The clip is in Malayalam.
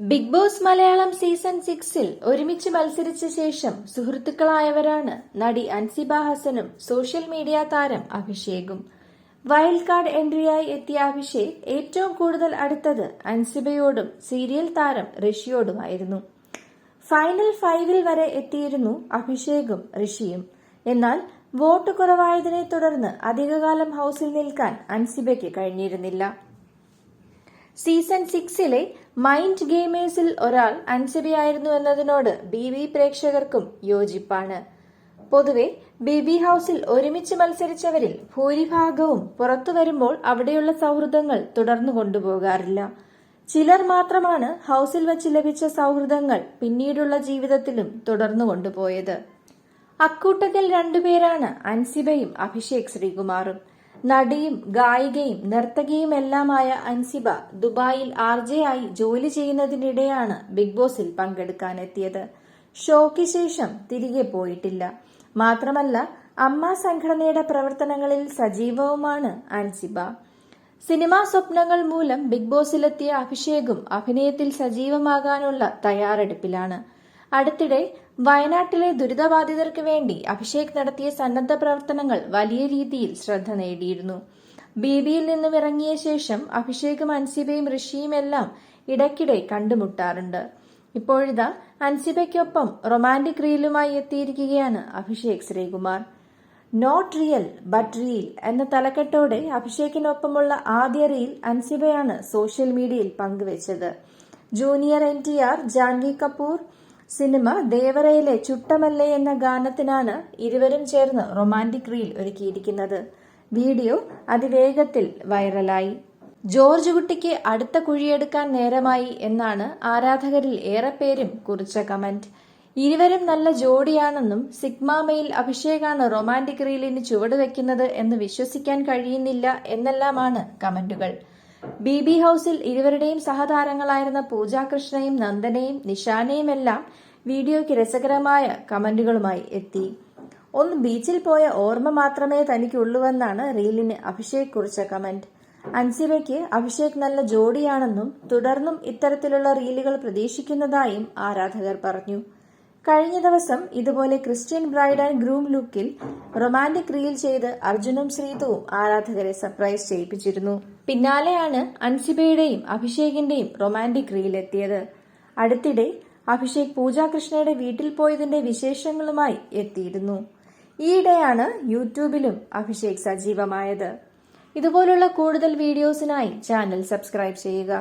ബിഗ് ബോസ് മലയാളം സീസൺ സിക്സിൽ ഒരുമിച്ച് മത്സരിച്ച ശേഷം സുഹൃത്തുക്കളായവരാണ് നടി അൻസിബ ഹസനും സോഷ്യൽ മീഡിയ താരം അഭിഷേകും. വൈൽഡ് കാർഡ് എൻട്രിയായി എത്തിയ അഭിഷേക് ഏറ്റവും കൂടുതൽ അടുത്തത് അൻസിബയോടും സീരിയൽ താരം ഋഷിയോടുമായിരുന്നു. ഫൈനൽ ഫൈവിൽ വരെ എത്തിയിരുന്നു അഭിഷേകും ഋഷിയും. എന്നാൽ വോട്ട് കുറവായതിനെ തുടർന്ന് അധികകാലം ഹൌസിൽ നിൽക്കാൻ അൻസിബയ്ക്ക് കഴിഞ്ഞിരുന്നില്ല. സീസൺ സിക്സിലെ മൈൻഡ് ഗെയിമേഴ്സിൽ ഒരാൾ അൻസിബയായിരുന്നു എന്നതിനോട് ബി വി പ്രേക്ഷകർക്കും യോജിപ്പാണ്. പൊതുവെ ബി ബി ഹൌസിൽ ഒരുമിച്ച് മത്സരിച്ചവരിൽ ഭൂരിഭാഗവും പുറത്തു വരുമ്പോൾ അവിടെയുള്ള സൗഹൃദങ്ങൾ തുടർന്നു കൊണ്ടുപോകാറില്ല. ചിലർ മാത്രമാണ് ഹൌസിൽ വെച്ച് ലഭിച്ച സൗഹൃദങ്ങൾ പിന്നീടുള്ള ജീവിതത്തിലും തുടർന്നു കൊണ്ടുപോയത്. അക്കൂട്ടത്തിൽ രണ്ടുപേരാണ് അൻസിബയും അഭിഷേക് ശ്രീകുമാറും. നടിയും ഗായികയും നർത്തകിയുമെല്ലാമായ അൻസിബ ദുബായിൽ ആർ ജെ ആയി ജോലി ചെയ്യുന്നതിനിടെയാണ് ബിഗ് ബോസിൽ പങ്കെടുക്കാനെത്തിയത്. ഷോയ്ക്ക് ശേഷം തിരികെ പോയിട്ടില്ല. മാത്രമല്ല അമ്മ സംഘടനയുടെ പ്രവർത്തനങ്ങളിൽ സജീവവുമാണ് അൻസിബ. സിനിമാ സ്വപ്നങ്ങൾ മൂലം ബിഗ് ബോസിലെത്തിയ അഭിഷേകും അഭിനയത്തിൽ സജീവമാകാനുള്ള തയ്യാറെടുപ്പിലാണ്. അടുത്തിടെ വയനാട്ടിലെ ദുരിതബാധിതർക്ക് വേണ്ടി അഭിഷേക് നടത്തിയ സന്നദ്ധ പ്രവർത്തനങ്ങൾ വലിയ രീതിയിൽ ശ്രദ്ധ നേടിയിരുന്നു. ബീബിയിൽ നിന്നും ഇറങ്ങിയ ശേഷം അഭിഷേകും അൻസിബയും ഋഷിയും എല്ലാം ഇടയ്ക്കിടെ കണ്ടുമുട്ടാറുണ്ട്. ഇപ്പോഴിതാ അൻസിബയ്ക്കൊപ്പം റൊമാന്റിക് റീലുമായി എത്തിയിരിക്കുകയാണ് Abhishek Sreekumar. Not real but reel എന്ന തലക്കെട്ടോടെ അഭിഷേകിനൊപ്പമുള്ള ആദ്യ റീൽ അൻസിബയാണ് സോഷ്യൽ മീഡിയയിൽ പങ്കുവച്ചത്. Junior N T R Janhvi Kapoor cinema ദേവരയിലെ ചുട്ടമല്ലേ എന്ന ഗാനത്തിനാണ് ഇരുവരും ചേർന്ന് റൊമാന്റിക് റീൽ ഒരുക്കിയിരിക്കുന്നത്. വീഡിയോ അതിവേഗത്തിൽ വൈറലായി. ജോർജ് കുട്ടിക്ക് അടുത്ത കുഴിയെടുക്കാൻ നേരമായി എന്നാണ് ആരാധകരിൽ ഏറെ പേരും കുറിച്ച കമന്റ്. ഇരുവരും നല്ല ജോഡിയാണെന്നും സിഗ്മാമയിൽ അഭിഷേകാണ് റൊമാന്റിക് റീലിന് ചുവടുവെക്കുന്നത് എന്ന് വിശ്വസിക്കാൻ കഴിയുന്നില്ല എന്നെല്ലാമാണ് കമന്റുകൾ. ബി ബി ഹൌസിൽ ഇരുവരുടെയും സഹതാരങ്ങളായിരുന്ന പൂജ കൃഷ്ണയും നന്ദനയും നിഷാനയും എല്ലാം വീഡിയോയ്ക്ക് രസകരമായ കമന്റുകളുമായി എത്തി. ഒന്ന് ബീച്ചിൽ പോയ ഓർമ്മ മാത്രമേ തനിക്കുള്ളൂവെന്നാണ് റീലിന് അഭിഷേക് കുറിച്ച കമന്റ്. അൻസിബയ്ക്ക് അഭിഷേക് നല്ല ജോഡിയാണെന്നും തുടർന്നും ഇത്തരത്തിലുള്ള റീലുകൾ പ്രതീക്ഷിക്കുന്നതായും ആരാധകർ പറഞ്ഞു. കഴിഞ്ഞ ദിവസം ഇതുപോലെ ക്രിസ്ത്യൻ ബ്രൈഡ് ആൻഡ് ഗ്രൂം ലുക്കിൽ റൊമാന്റിക് റീൽ ചെയ്ത് അർജുനും ശ്രീതുവും ആരാധകരെ സർപ്രൈസ് ചെയ്യിപ്പിച്ചിരുന്നു. പിന്നാലെയാണ് അൻസിബയുടെയും അഭിഷേകിന്റെയും റൊമാന്റിക് റീൽ എത്തിയത് അടുത്തിടെ അഭിഷേക് പൂജാകൃഷ്ണയുടെ വീട്ടിൽ പോയതിന്റെ വിശേഷങ്ങളുമായി എത്തിയിരുന്നു. ഈയിടെയാണ് യൂട്യൂബിലും അഭിഷേക് സജീവമായത്. ഇതുപോലുള്ള കൂടുതൽ വീഡിയോസിനായി ചാനൽ സബ്സ്ക്രൈബ് ചെയ്യുക.